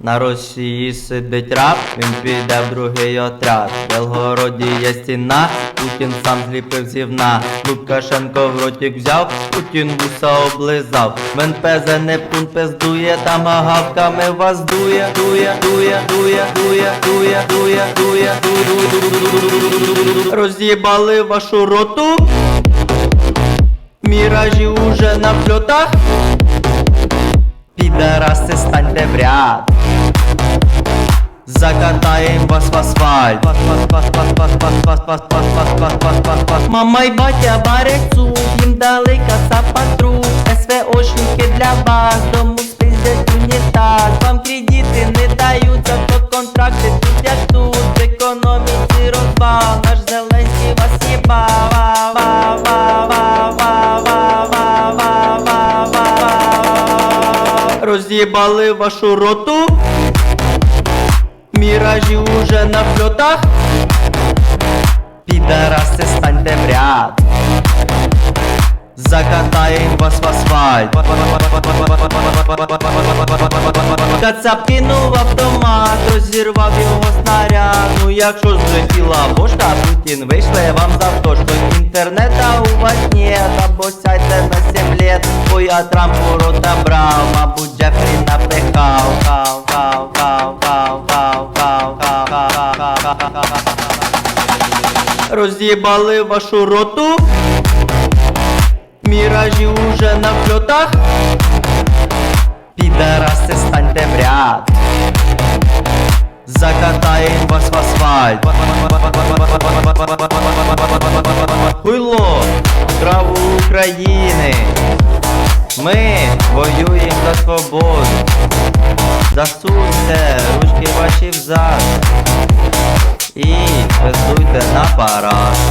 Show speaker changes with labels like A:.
A: На Росії сидить раб, він піде в другий отряд. В Белгороді є стіна, Путін сам зліпив зівна. Лукашенко в ротик взяв, Путін вуса облизав. В НПЗ Нептун пиздує, там агавками вас дує, дує, дує, дує, дує, дує, дує, дує, дує. Роз'їбали вашу роту. Міражі уже на фльотах. Підараси станьте в ряд Закатаєм вас в асфальт. Мама й батя суп, їм дали каса патруль СВОшники для вас, дому спиздять унітаз Вам кредити не дають, зато контракти тут як тут. В економіці розвал, наш Зеленський вас їбав Роз'їбали вашу роту Міражі уже на фльотах. Підараси станьте в ряд. Закатаєм вас в асфальт. Кацап кинув автомат, розірвав його снаряд. Ну якщо злетіла бошка, Путін вийшли вам за то, що інтернета у вас нет. Або сядьте на 7 лет, бо я Трампу рота брав. Мабуть, Джефрі напихав. Хав, хав, Роз'їбали вашу роту. Міражі уже на фльотах. Підараси станьте в ряд. Закатаєм вас в асфальт. Хуйло, траву України. Ми воюємо за свободу. Засуньте ручки ваші взад parar.